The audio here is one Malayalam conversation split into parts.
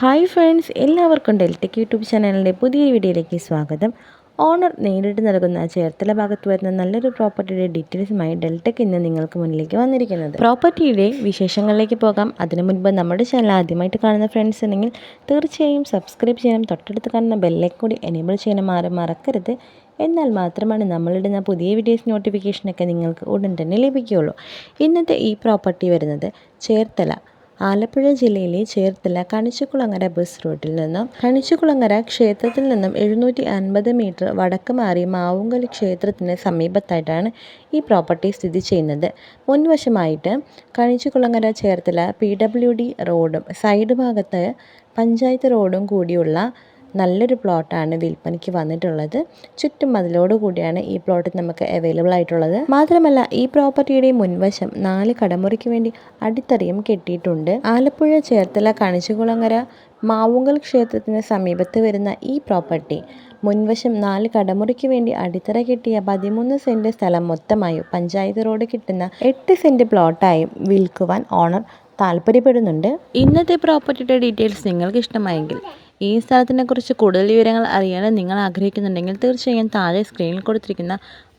ഹായ് ഫ്രണ്ട്സ് എല്ലാവർക്കും ഡെൽറ്റക് യൂട്യൂബ് ചാനലിന്റെ പുതിയ വീഡിയോയിലേക്ക് സ്വാഗതം. ഓണർ നേരിട്ട് നൽകുന്ന ചേർത്തല ഭാഗത്ത് വരുന്ന നല്ലൊരു പ്രോപ്പർട്ടിയുടെ ഡീറ്റെയിൽസുമായി ഡെൽറ്റക് ഇന്ന് നിങ്ങൾക്ക് മുന്നിലേക്ക് വന്നിരിക്കുന്നത്. പ്രോപ്പർട്ടിയുടെ വിശേഷങ്ങളിലേക്ക് പോകാം. അതിനു മുൻപ് നമ്മുടെ ചാനൽ ആദ്യമായിട്ട് കാണുന്ന ഫ്രണ്ട്സ് ഉണ്ടെങ്കിൽ തീർച്ചയായും സബ്സ്ക്രൈബ് ചെയ്യണം തൊട്ടടുത്ത് കാണുന്ന ബെല്ലേക്ക് കൂടി എനേബിൾ ചെയ്യണം ആരും മറക്കരുത്. എന്നാൽ മാത്രമാണ് നമ്മളിടുന്ന പുതിയ വീഡിയോസ് നോട്ടിഫിക്കേഷനൊക്കെ നിങ്ങൾക്ക് ഉടൻ തന്നെ ലഭിക്കുകയുള്ളൂ. ഇന്നത്തെ ഈ പ്രോപ്പർട്ടി വരുന്നത് ചേർത്തല ആലപ്പുഴ ജില്ലയിലെ ചേർത്തല കണിച്ചുകുളങ്ങര ബസ് റൂട്ടിൽ നിന്നും കണിച്ചുകുളങ്ങര ക്ഷേത്രത്തിൽ നിന്നും എഴുന്നൂറ്റി അൻപത് മീറ്റർ വടക്ക് മാറി മാവുങ്കൽ ക്ഷേത്രത്തിന് സമീപത്തായിട്ടാണ് ഈ പ്രോപ്പർട്ടി സ്ഥിതി ചെയ്യുന്നത്. മുൻവശമായിട്ട് Kanichukulangara Cherthala P W D റോഡും സൈഡ് ഭാഗത്ത് പഞ്ചായത്ത് റോഡും കൂടിയുള്ള നല്ലൊരു പ്ലോട്ടാണ് വിൽപ്പനയ്ക്ക് വന്നിട്ടുള്ളത്. ചുറ്റും മതിലോട് കൂടിയാണ് ഈ പ്ലോട്ട് നമുക്ക് അവൈലബിൾ ആയിട്ടുള്ളത്. മാത്രമല്ല ഈ പ്രോപ്പർട്ടിയുടെ മുൻവശം നാല് കടമുറിക്ക് വേണ്ടി അടിത്തറയും കെട്ടിയിട്ടുണ്ട്. ആലപ്പുഴ ചേർത്തല കണിച്ചുകുളങ്ങര മാവുങ്കൽ ക്ഷേത്രത്തിന് സമീപത്ത് വരുന്ന ഈ പ്രോപ്പർട്ടി മുൻവശം നാല് കടമുറിക്ക് വേണ്ടി അടിത്തറ കെട്ടിയ പതിമൂന്ന് സെന്റ് സ്ഥലം മൊത്തമായും പഞ്ചായത്ത് റോഡ് കിട്ടുന്ന എട്ട് സെന്റ് പ്ലോട്ടായും വിൽക്കുവാൻ ഓണർ താല്പര്യപ്പെടുന്നുണ്ട് ഇന്നത്തെ പ്രോപ്പർട്ടിയുടെ ഡീറ്റെയിൽസ് നിങ്ങൾക്ക് ഇഷ്ടമായെങ്കിൽ ഈ സ്ഥലത്തിനെ കുറിച്ച് കൂടുതൽ വിവരങ്ങൾ അറിയാൻ നിങ്ങൾ ആഗ്രഹിക്കുന്നുണ്ടെങ്കിൽ തീർച്ചയായും താഴെ സ്ക്രീനിൽ കൊടുത്തിരിക്കുന്ന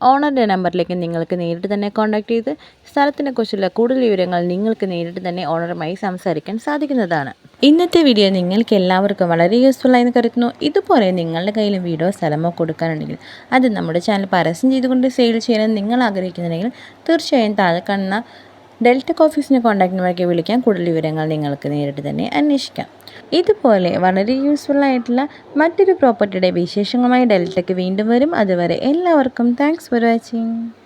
ഓണറിന്റെ നമ്പറിലേക്ക് നിങ്ങൾക്ക് നേരിട്ട് തന്നെ കോൺടാക്ട് ചെയ്ത് സ്ഥലത്തിനെക്കുറിച്ചുള്ള കൂടുതൽ വിവരങ്ങൾ നിങ്ങൾക്ക് നേരിട്ട് തന്നെ ഓണറുമായി സംസാരിക്കാൻ സാധിക്കുന്നതാണ്. ഇന്നത്തെ വീഡിയോ നിങ്ങൾക്ക് എല്ലാവർക്കും വളരെ യൂസ്ഫുൾ ആയെന്ന് കരുതുന്നു. ഇതുപോലെ നിങ്ങളുടെ കയ്യിലും വീഡിയോ സ്ഥലമോ കൊടുക്കാനുണ്ടെങ്കിൽ അത് നമ്മുടെ ചാനൽ പരസ്യം ചെയ്തുകൊണ്ട് സെയിൽ ചെയ്യാൻ നിങ്ങൾ ആഗ്രഹിക്കുന്നുണ്ടെങ്കിൽ തീർച്ചയായും താഴെ കാണുന്ന ഡെൽറ്റ ഓഫീസിനെ കോൺടാക്ട് നമ്പറൊക്കെ വിളിക്കാൻ കൂടുതൽ വിവരങ്ങൾ നിങ്ങൾക്ക് നേരിട്ട് തന്നെ അന്വേഷിക്കാം. ഇതുപോലെ വളരെ യൂസ്ഫുൾ ആയിട്ടുള്ള മറ്റൊരു പ്രോപ്പർട്ടിയുടെ വിശേഷങ്ങളുമായി ഡെൽറ്റയ്ക്ക് വീണ്ടും വരും. അതുവരെ എല്ലാവർക്കും താങ്ക്സ് ഫോർ വാച്ചിങ്